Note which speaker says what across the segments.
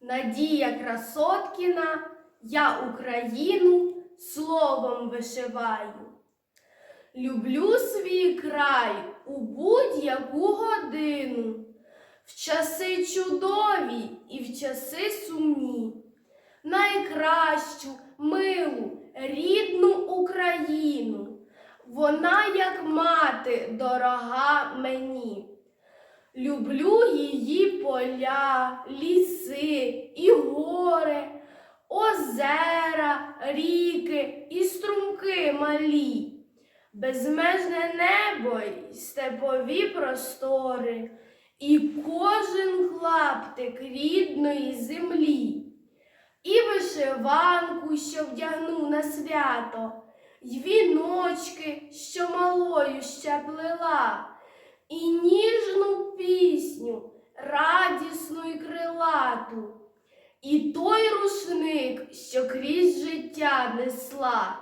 Speaker 1: Надія Красоткіна, я Україну словом вишиваю. Люблю свій край у будь-яку годину, в часи чудові і в часи сумні, найкращу, милу, рідну Україну. Вона, як мати, дорога мені. Люблю її поля, ліси і гори, озера, ріки і струмки малі, безмежне небо й степові простори, і кожен клаптик рідної землі, і вишиванку, що вдягну на свято, й віночки, що малою ще плела і ніжну життя несла.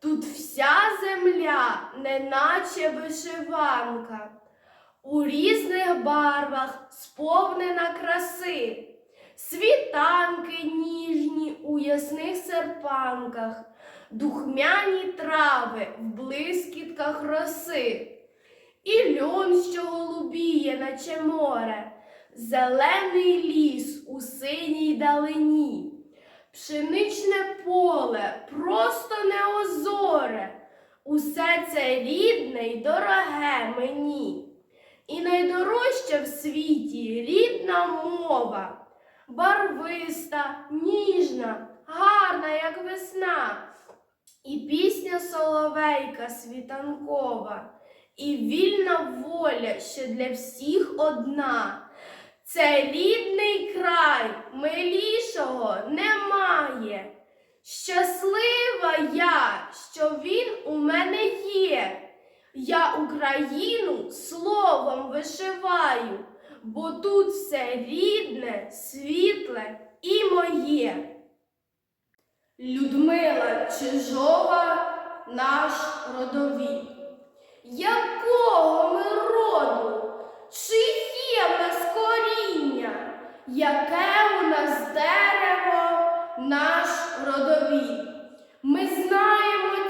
Speaker 1: Тут вся земля, неначе вишиванка, у різних барвах сповнена краси, світанки ніжні у ясних серпанках, духмяні трави в блискітках роси. І льон, що голубіє, наче море, зелений ліс у синій далині, пшеничне поле просто неозоре, усе це рідне й дороге мені. І найдорожча в світі рідна мова, барвиста, ніжна, гарна, як весна, і пісня соловейка світанкова і вільна воля, що для всіх одна. Це рідний край, милішого немає. Щаслива я, що він у мене є. Я Україну словом вишиваю, бо тут все рідне, світле і моє. Людмила Чижова, наш родовід. Якого ми роду? Чиє в нас коріння? Яке у нас дерево, наш родовід? Ми знаємо